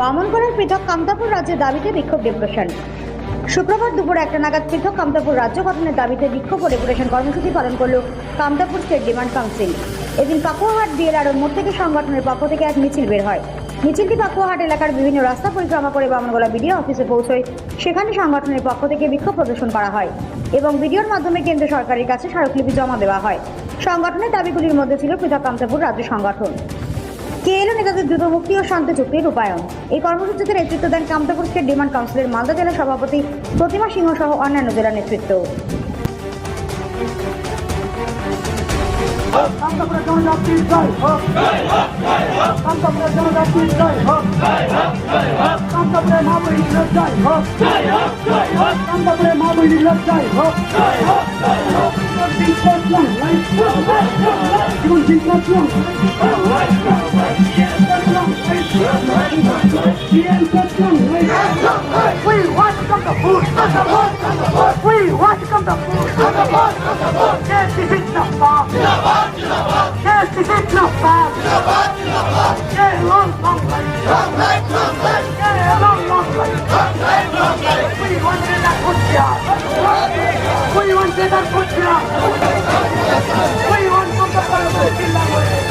বামনগড়ের পৃথক কামতাপুর রাজ্যের দাবিতে বিক্ষোভ ডেপুটেশন। শুক্রবার দুপুর একটা নাগাদ পৃথক কামতাপুর রাজ্য গঠনের দাবিতে বিক্ষোভ ও কর্মসূচি পালন করল কামতাপুর স্টেট ডিমান্ড কাউন্সিল। এদিন পাকুয়াহাট বিএলআর মোড় থেকে সংগঠনের পক্ষ থেকে এক মিছিল বের হয়। মিছিলটি পাকুয়াহাট এলাকার বিভিন্ন রাস্তা পরিক্রমা করে বামনগোলা বিডিও অফিসে পৌঁছয়। সেখানে সংগঠনের পক্ষ থেকে বিক্ষোভ প্রদর্শন করা হয় এবং ভিডিওর মাধ্যমে কেন্দ্র সরকারের কাছে স্মারকলিপি জমা দেওয়া হয়। সংগঠনের দাবিগুলির মধ্যে ছিল পৃথক কামতাপুর রাজ্য সংগঠন। কেএলও নেতাদের দ্রুত মুক্তি ও শান্ত চুক্তির রূপায়ণ। এই কর্মসূচিতে নেতৃত্ব দেন কামতাপুর স্টেট ডিমান্ড কাউন্সিলের মালদা জেলা সভাপতি প্রতিমা সিংহ সহ অন্যান্য জেলা নেতৃত্ব। কামতাপুরের জনজাতির জয় হোক কামতাপুরের জনজাতির জয় হোক কামতাপুরের মা বহিনীর জয় হোক কামতাপুরের মা বহিনীর জয় হোক জীবন ঠিক করলাম We want to come to food. We want to come to food. Yes, this is the farm. Yeah, long, long life. Yeah, long, long life. We want to that job. We want to that job. We want to come to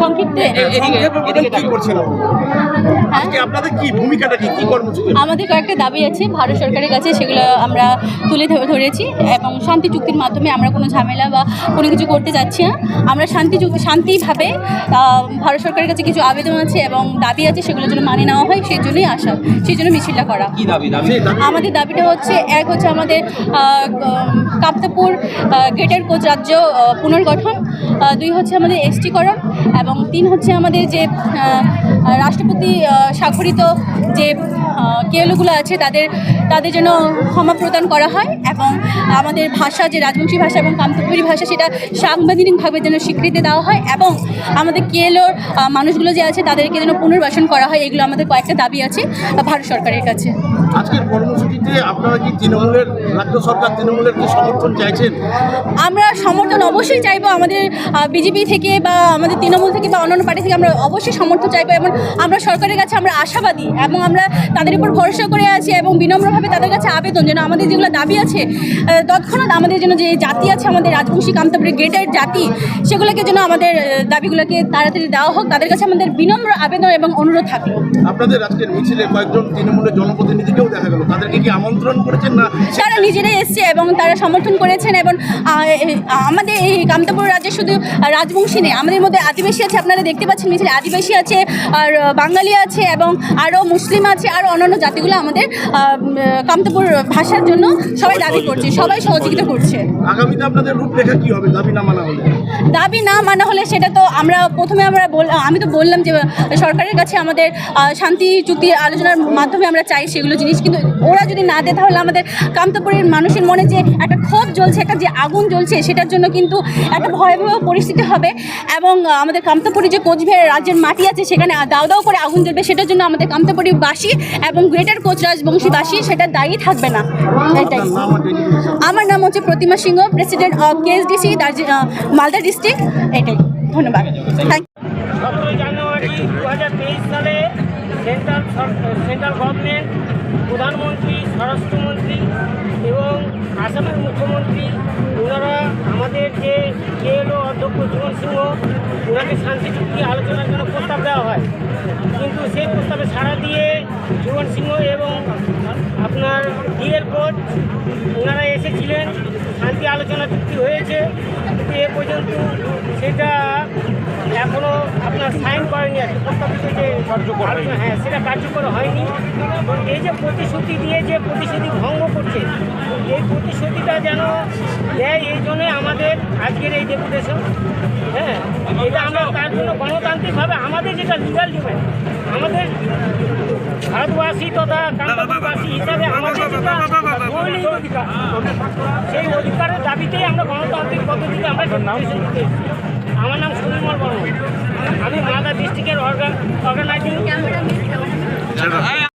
সংক্ষিপ্তে কি করছেন আজকে আপনাদের কি ভূমিকাটা কি কি কর্মসূচি? আমাদের কয়েকটা দাবি আছে ভারত সরকারের কাছে সেগুলো আমরা তুলে ধরেছি এবং শান্তি চুক্তির মাধ্যমে আমরা কোনো ঝামেলা বা কোনো কিছু করতে যাচ্ছি না। আমরা শান্তি চুক্তি শান্তিভাবে ভারত সরকারের কাছে কিছু আবেদন আছে এবং দাবি আছে সেগুলোর জন্য মানে নেওয়া হয় সেই জন্যই আসা সেই জন্য মিছিলটা করা। কি দাবি দাবি? দাবি আমাদের দাবিটা হচ্ছে এক হচ্ছে আমাদের কাপ্তাপুর গেটের কোচ রাজ্য পুনর্গঠন দুই হচ্ছে আমাদের এসটিকরণ এবং তিন হচ্ছে আমাদের যে রাষ্ট্রপতি স্বাক্ষরিত যে কেলগুলো আছে তাদের তাদের জন্য ক্ষমা প্রদান করা হয় এবং আমাদের ভাষা যে রাজবংশী ভাষা এবং কামতাপুরি ভাষা সেটা সাংবিধানিকভাবে যেন স্বীকৃতি দেওয়া হয় এবং আমাদের কেএলওর মানুষগুলো যে আছে তাদেরকে যেন পুনর্বাসন করা হয় এগুলো আমাদের কয়েকটা দাবি আছে ভারত সরকারের কাছে। আজকের কর্মসূচিতে আপনারা কি তৃণমূলের রাজ্য সরকার তৃণমূলের কি সমর্থন চাইছেন? আমরা সমর্থন অবশ্যই চাইব আমাদের বিজেপি থেকে বা আমাদের তৃণমূল থেকে বা অন্যান্য পার্টি থেকে আমরা অবশ্যই সমর্থন চাইব এবং আমরা সরকারের কাছে আমরা আশাবাদী এবং আমরা তাদের উপর ভরসা করে আছি এবং বিনম্রভাবে তাদের কাছে আবেদন যেন আমাদের যেগুলো দাবি আছে তৎক্ষণাৎ আমাদের যেন যে জাতি আছে আমাদের রাজবংশী কামতাপুরের গেটের জাতি সেগুলোকে যেন আমাদের দাবিগুলোকে তাড়াতাড়ি দেওয়া হোক তাদের কাছে আমাদের বিনম্র আবেদন এবং অনুরোধ থাকল। আপনাদের আজকের মিছিলে কয়েকজন তৃণমূলের জনপ্রতিনিধিকেও দেখা গেল তাদেরকে কি আমন্ত্রণ করেছেন না? তারা নিজেরাই এসছে এবং তারা সমর্থন করেছেন এবং আমাদের এই কামতাপুর রাজ্যে শুধু রাজবংশী নেই আমাদের মধ্যে আদিবাসী আছে আপনারা দেখতে পাচ্ছেন মিছিলে আদিবাসী আছে আর বাঙালি আছে এবং আরও মুসলিম আছে আরও অন্যান্য জাতিগুলো আমাদের কামতাপুর ভাষার জন্য সবাই দাবি করছে সবাই সহযোগিতা করছে। আগামীতে আপনাদের রূপরেখা কি হবে দাবি না মানা হলে? দাবি না মানা হলে সেটা তো আমরা প্রথমে আমরা আমি তো বললাম যে সরকারের কাছে আমাদের শান্তি চুক্তি আলোচনার মাধ্যমে আমরা চাই সেগুলো জিনিস কিন্তু ওরা যদি না দেয় তাহলে আমাদের কামতাপুরের মানুষের মনে যে একটা ক্ষোভ জ্বলছে একটা যে আগুন জ্বলছে সেটার জন্য কিন্তু একটা ভয়াবহ পরিস্থিতি হবে। এবং আমাদের কামতাপুরি যে কোচবিহার রাজ্যের মাটি আছে সেখানে দাও দাও করে আগুন জ্বলবে সেটার জন্য আমাদের কামতাপুরি বাসী এবং গ্রেটার কোচ রাজবংশী বাসী সেটা দায়ী থাকবে না। এটাই। আমার নাম হচ্ছে Pratima Singha, president of KSDC Malda district. এটাই। ধন্যবাদ। সালে গভর্নমেন্ট, প্রধানমন্ত্রী, স্বরাষ্ট্রমন্ত্রী এবং আসামের মুখ্যমন্ত্রী, ওনারা আমাদের যে কেএলও অধ্যক্ষ জীবন সিংহ ওনাকে শান্তি চুক্তি আলোচনার জন্য প্রস্তাব দেওয়া হয়। কিন্তু সেই প্রস্তাবে সাড়া দিয়ে জীবন সিংহ এবং আপনার ডিএর কোচ ওনারা এসেছিলেন শান্তি আলোচনা চুক্তি হয়েছে। কিন্তু এ পর্যন্ত সেটা এখনও আপনার সাইন করেনি আর কি প্রস্তাবিত যে হ্যাঁ সেটা কার্যকর হয়নি। এই যে প্রতিশ্রুতি দিয়ে যে প্রতিশ্রুতি ভঙ্গ করছে এই প্রতিশ্রুতিটা যেন দেয় এই জন্যে আমাদের আজকের এই ডেপুটেশন হ্যাঁ এটা আমরা তার জন্য গণতান্ত্রিকভাবে আমাদের যেটা লিগাল ডিমান্ড আমাদের ভারতবাসী তথা কান্তাপুরবাসী হিসাবে আমাদের যেটা মৌলিক অধিকার সেই অধিকারের দাবিতেই আমরা গণতান্ত্রিক পদ্ধতিতে আমরা। আমার নাম সুনির্মল বর্মন। আমি মালদা ডিস্ট্রিক্টের organising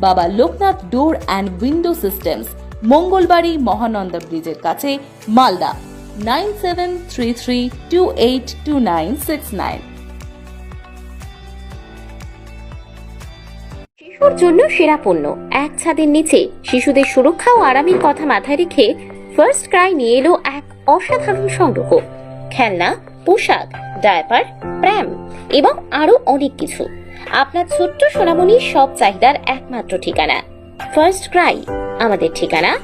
Baba Loknath door and window systems, Mangalbari Mahananda ব্রিজের কাছে, Malda, nine seven three three two eight two nine six nine. শিশুর জন্য সেরা পণ্য। এক ছাদের নিচে শিশুদের সুরক্ষা ও আরামের কথা মাথায় রেখে ফার্স্ট ক্রাই নিয়ে এলো এক অসাধারণ সংগ্রহ। খেলনা, পোশাক ডায়পার প্র্যাম এবং আরও অনেক কিছু। আপনার ছোট্ট সোনামণির সব চাহিদার একমাত্র ঠিকানা। ফার্স্ট ক্রাই আমাদের ঠিকানা।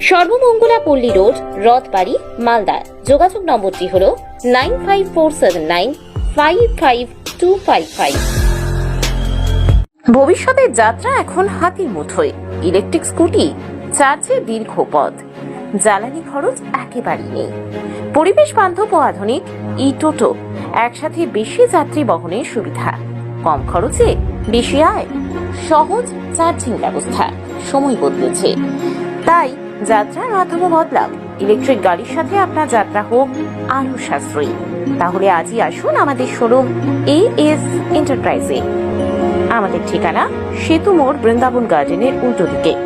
সর্বমঙ্গলা পল্লী রোড, রথবাড়ি, মালদা। যোগাযোগ নম্বরটি হল nine five four seven nine five five two five five. ভবিষ্যতের যাত্রা এখন হাতির মুঠোয়। ইলেকট্রিক স্কুটি চার্জে দীর্ঘ পথ। জ্বালানি খরচ একেবারেই নেই। পরিবেশ বান্ধব ও আধুনিক ই টোটো একসাথে বেশি যাত্রী বহনের সুবিধা। কম খরচে বেশি আয়, সহজ চার্জিং ব্যবস্থা, সময় বদলেছে। তাই যাত্রার মাধ্যমে বদলাক ইলেকট্রিক গাড়ির সাথে আপনার যাত্রা হোক আরও সাশ্রয়ী। তাহলে আজই আসুন আমাদের শোরুম এ এস এন্টারপ্রাইজে আমাদের ঠিকানা সেতু মোড় বৃন্দাবন গার্ডেনের উল্টো দিকে।